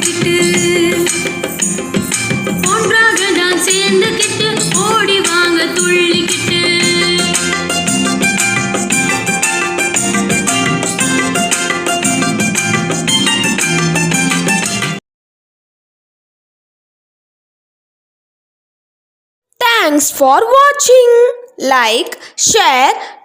துள்ளிக்கிட்டு ஒன்றாக தான் சேர்ந்துக்கிட்டு ஓடி வாங்க துள்ளிக்கிட்டு Thanks for watching. Like, share,